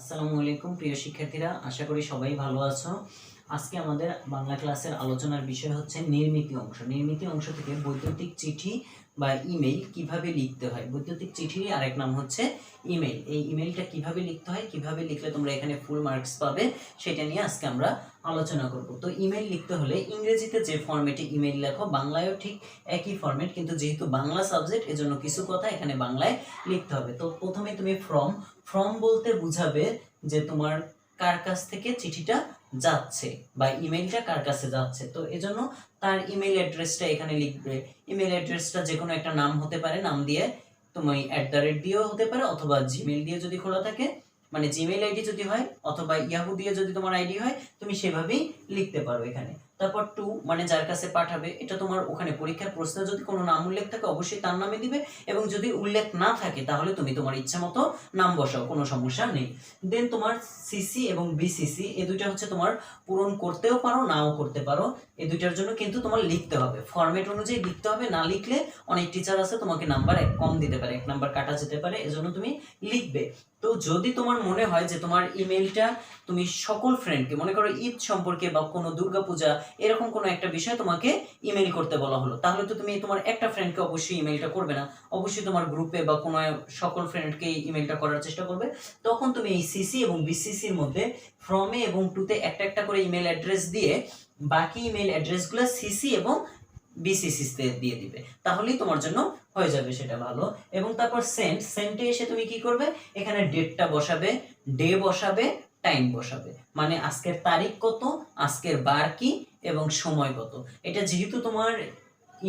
আসসালামু আলাইকুম, প্রিয় শিক্ষার্থীরা। আশা করি সবাই ভালো আছো। আজকে আমাদের বাংলা ক্লাসের আলোচনার বিষয় হচ্ছে নির্মিতি অংশ। নির্মিতি অংশ থেকে বৈদ্যুতিক চিঠি বা ইমেইল কীভাবে লিখতে হয়? বৈদ্যুতিক চিঠির আরেক নাম হচ্ছে ইমেইল। এই ইমেইলটা কীভাবে লিখতে হয়, কীভাবে লিখলে তোমরা এখানে ফুল মার্কস পাবে, সেটা নিয়ে আজকে আমরা আলোচনা করব। তো ইমেল লিখতে হলে ইংরেজিতে যে ফরম্যাটে ইমেল লেখো, বাংলায়ও ঠিক একই ফরম্যাট কিন্তু যেহেতু বাংলা সাবজেক্ট এজন্য কিছু কথা এখানে বাংলায় লিখতে হবে। তো প্রথমে তুমি ফ্রম ফ্রম বলতে বুঝাবে যে তোমার কার কাছ থেকে চিঠিটা যাচ্ছে বা ইমেলটা কার কাছে যাচ্ছে। তো এজন্য তার ইমেল অ্যাড্রেসটা এখানে লিখবে। ইমেল অ্যাড্রেসটা যে কোনো একটা নাম হতে পারে, নাম দিয়ে তুমি অ্যাট দ্য রেট দিয়েও হতে পারে, অথবা জিমেল দিয়ে যদি খোলা থাকে মানে জিমেল আইডি যদি হয় অথবা ইয়াহু দিয়ে যদি তোমার আইডি হয়, তুমি সেভাবেই লিখতে পারো এখানে। তারপর টু মানে যার কাছে পাঠাবে, এটা তোমার ওখানে পরীক্ষার প্রশ্নে যদি কোনো নাম উল্লেখ থাকে, অবশ্যই তার নামে দিবে। এবং যদি উল্লেখ না থাকে, তাহলে তুমি তোমার ইচ্ছা মতো নাম বসাও, কোনো সমস্যা নেই। দেন তোমার সিসি এবং বিসিসি এ দুইটা হচ্ছে তোমার পূরণ করতেও পারো, নাও করতে পারো। এই দুইটার জন্য কিন্তু তোমার লিখতে হবে। ফরম্যাট অনুযায়ী লিখতে হবে, না লিখলে অনেক টিচার আছে, তোমাকে নাম্বার এক কম দিতে পারে, এক নাম্বার কাটা যেতে পারে, এজন্য তুমি লিখবে। তো যদি তোমার মনে হয় যে তোমার ইমেলটা তুমি সকল ফ্রেন্ডকে মনে করো ঈদ সম্পর্কে বা কোনো দুর্গাপূজা এরকম কোনো একটা বিষয় তোমাকে ইমেল করতে বলা হলো। তাহলে তো তুমি তোমার একটা ফ্রেন্ডকে অবশ্যই ইমেলটা করবে না। অবশ্যই তোমার গ্রুপে বা কোনো সকল ফ্রেন্ডকে ইমেলটা করার চেষ্টা করবে। তখন তুমি এই সিসি এবং বিসিসির মধ্যে ফ্রমে এবং টুতে একটা একটা করে ইমেল অ্যাড্রেস দিয়ে বাকি ইমেল অ্যাড্রেসগুলো সিসি এবং বিসিসিতে দিয়ে দিবে। তাহলেই তোমার জন্য হয়ে যাবে সেটা ভালো। এবং তারপর সেন্ট সেন্টে এসে তুমি কি করবে? এখানে ডেটটা বসাবে। ডে বসাবে। টাইম বসাবে। মানে আজকের তারিখ কত, আজকের বার কি এবং সময় কত। এটা যেহেতু তোমার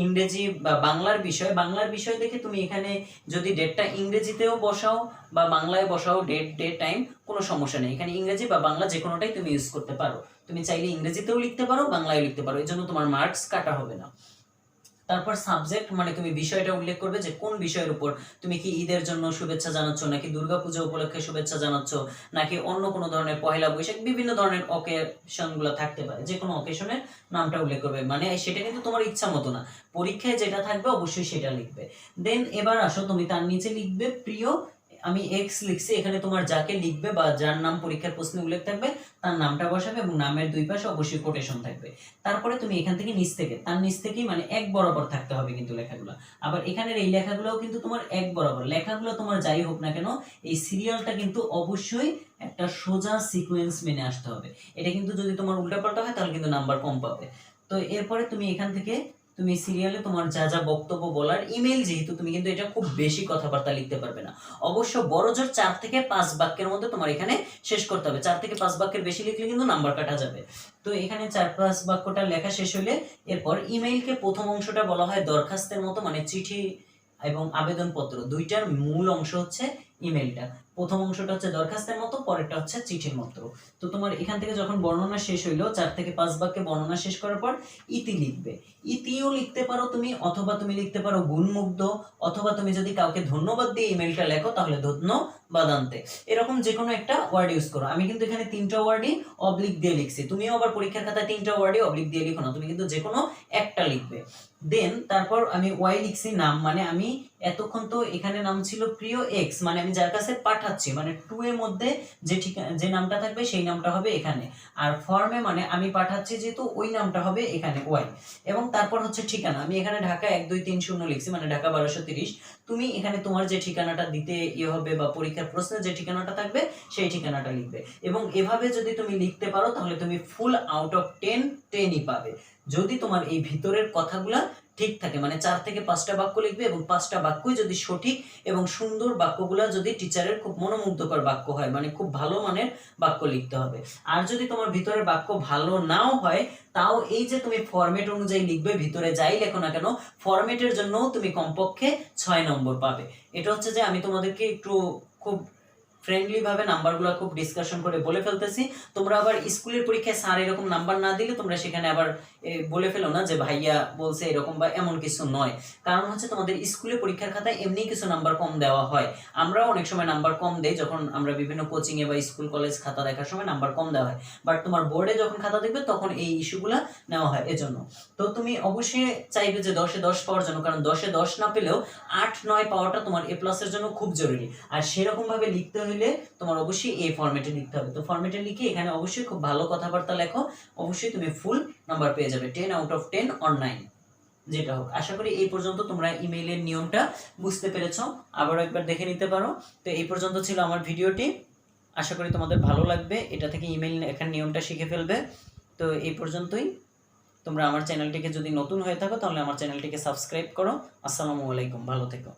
ইংরেজি বা বাংলার বিষয় বাংলার বিষয় দেখে তুমি এখানে যদি ডেটটা ইংরেজিতেও বসাও বা বাংলায় বসাও ডেট ডে টাইম কোনো সমস্যা নেই। এখানে ইংরেজি বা বাংলা যে কোনোটাই তুমি ইউজ করতে পারো। তুমি চাইলে ইংরেজিতেও লিখতে পারো বাংলায় লিখতে পারো। এই জন্য তোমার মার্কস কাটা হবে না। তারপর সাবজেক্ট মানে তুমি বিষয়টা উল্লেখ করবে যে কোন বিষয়ের উপর? তুমি কি ঈদের জন্য শুভেচ্ছা জানাচ্ছ, নাকি দুর্গাপূজা উপলক্ষে শুভেচ্ছা জানাচ্ছ, নাকি অন্য কোনো ধরনের পহেলা বৈশাখ, বিভিন্ন ধরনের অকেশনগুলো থাকতে পারে। যে কোনো অকেশনের নামটা উল্লেখ করবে। মানে সেটা কিন্তু তোমার ইচ্ছা মতো না। পরীক্ষায় যেটা থাকবে, অবশ্যই সেটা লিখবে। দেন এবার আসো, তুমি তার নিচে লিখবে, প্রিয় আমি এক্স লিখছি, এখানে তোমার যাকে লিখবে বা যার নাম পরীক্ষার প্রশ্নে উল্লেখ থাকবে, তার নামটা বসাবে এবং নামের দুই পাশে অবশ্যই কোটেশন থাকবে। তারপরে তুমি এখান থেকে নিচ থেকে, তার নিচ থেকেই মানে এক বরাবর থাকতে হবে কিন্তু লেখাগুলো। আবার এখানের এই লেখাগুলোও কিন্তু তোমার এক বরাবর, লেখাগুলো তোমার যাই হোক না কেন, এই সিরিয়ালটা কিন্তু অবশ্যই একটা সোজা সিকোয়েন্স মেনে আসতে হবে। এটা কিন্তু যদি তোমার উল্টাপাল্টা হয়, তাহলে কিন্তু নাম্বার কম পাবে। তো এরপরে তুমি এখান থেকে তুমি সিরিয়ালে তোমার যা যা বক্তব্য বলার ইমেল যেহেতু তুমি কিন্তু এটা খুব বেশি কথাবার্তা লিখতে পারবে না। অবশ্য বড় জোর চার থেকে পাঁচ বাক্যের মধ্যে তোমার এখানে শেষ করতে হবে। চার থেকে পাঁচ বাক্যের বেশি লিখলে কিন্তু নাম্বার কাটা যাবে। তো এখানে চার পাঁচ বাক্যটা লেখা শেষ হলে এরপর ইমেইলকে প্রথম অংশটা বলা হয় দরখাস্তের মতো মানে চিঠি এবং আবেদনপত্র। দুইটার মূল অংশ হচ্ছে ইমেলটা প্রথম অংশটা হচ্ছে দরখাস্তের মতো, পরেরটা হচ্ছে চিঠির মতো। তো তোমার এখান থেকে যখন বর্ণনা শেষ হইল, চার থেকে পাঁচ বাক্যে বর্ণনা শেষ করার পর ইতি লিখবে। ইতিও লিখতে পারো তুমি, অথবা তুমি লিখতে পারো গুণমুগ্ধ, অথবা তুমি যদি কাউকে ধন্যবাদ দিয়ে ইমেলটা লেখো, তাহলে ধন্যবাদ আনতে এরকম যে কোনো একটা ওয়ার্ড ইউজ করো। আমি কিন্তু এখানে তিনটা ওয়ার্ডই অবলিক দিয়ে লিখছি। তুমিও আবার পরীক্ষার খাতায় তিনটা ওয়ার্ডই অবলিক দিয়ে লিখো না, তুমি কিন্তু যে কোনো একটা লিখবে। দেন তারপর আমি ওয়াই লিখছি নাম মানে আমি এতক্ষণ তো এখানে নাম ছিল প্রিয় এক্স মানে আমি যার কাছে পাঠাচ্ছি মানে টু এর মধ্যে যে ঠিকানা যে নামটা থাকবে সেই নামটা হবে এখানে। আর ফর্মে মানে আমি পাঠাচ্ছি যেহেতু ওই নামটা হবে এখানে ওয়াই এবং তারপর হচ্ছে ঠিকানা, আমি এখানে ঢাকা এক, দুই, তিন, শূন্য লিখছি মানে ঢাকা বারোশো তিরিশ। তুমি এখানে তোমার যে ঠিকানাটা দিতে ইয়ে হবে বা পরীক্ষার প্রশ্নে যে ঠিকানাটা থাকবে, সেই ঠিকানাটা লিখবে। এবং এভাবে যদি তুমি লিখতে পারো, তাহলে তুমি ফুল আউট অফ টেন টেনই পাবে। যদি তোমার এই ভিতরের কথাগুলা ঠিক থাকে। মানে চার থেকে পাঁচটা বাক্য লিখবে এবং পাঁচটা বাক্যই যদি সঠিক এবং সুন্দর বাক্যগুলা যদি টিচারের খুব মনোমুগ্ধকর বাক্য হয় মানে খুব ভালো মানের বাক্য লিখতে হবে। আর যদি তোমার ভিতরের বাক্য ভালো নাও হয়, তাও এই যে তুমি ফরম্যাট অনুযায়ী লিখবে, ভিতরে যাই লেখো না কেন ফরম্যাটের জন্যও তুমি কমপক্ষে ছয় নম্বর পাবে। এটা হচ্ছে যে আমি তোমাদেরকে একটু খুব ফ্রেন্ডলি ভাবে নাম্বারগুলো খুব ডিসকাশন করে বলে ফেলতেছি। তোমরা আবার স্কুলের পরীক্ষায় স্যার এরকম নাম্বার না দিলে তোমরা সেখানে আবার বলে ফেলো না যে ভাইয়া বলছে এরকম বা এমন কিছু নয়। কারণ হচ্ছে তোমাদের স্কুলে পরীক্ষার খাতায় এমনি কিছু নাম্বার কম দেওয়া হয়। আমরাও অনেক সময় নাম্বার কম দেই যখন আমরা বিভিন্ন কোচিং এ বা স্কুল কলেজ খাতা দেখার সময় নাম্বার কম দেওয়া হয়। বাট তোমার বোর্ডে যখন খাতা দেখবে তখন এই ইস্যুগুলো নেওয়া হয় এজন্য। তো তুমি অবশ্যই চাইবে যে দশে দশ পাওয়ার জন্য, কারণ দশে দশ না পেলেও আট, নয় পাওয়াটা তোমার এ প্লাসের জন্য খুব জরুরি। আর সেরকম ভাবে লিখতে হলে তোমার অবশ্যই এই ফরম্যাটে লিখতে হবে। তো ফরম্যাটে লিখে এখানে অবশ্যই খুব ভালো কথাবার্তা লেখো। অবশ্যই তুমি ফুল নাম্বার পেয়ে যাবে। Ten out of ten on nine যেটা হোক। আশা করি এই পর্যন্ত তোমরা ইমেইলের নিয়মটা বুঝতে পেরেছ। আবারও একবার দেখে নিতে পারো। তো এই পর্যন্ত ছিল আমার ভিডিওটি। আশা করি তোমাদের ভালো লাগবে। এটা থেকে ইমেইল লেখার নিয়মটা শিখে ফেলবে। তো এই পর্যন্তই। তোমরা আমার চ্যানেলটিকে যদি নতুন হয়ে থাকো, তাহলে আমার চ্যানেলটিকে সাবস্ক্রাইব করো। আসসালামু আলাইকুম। ভালো থেকো।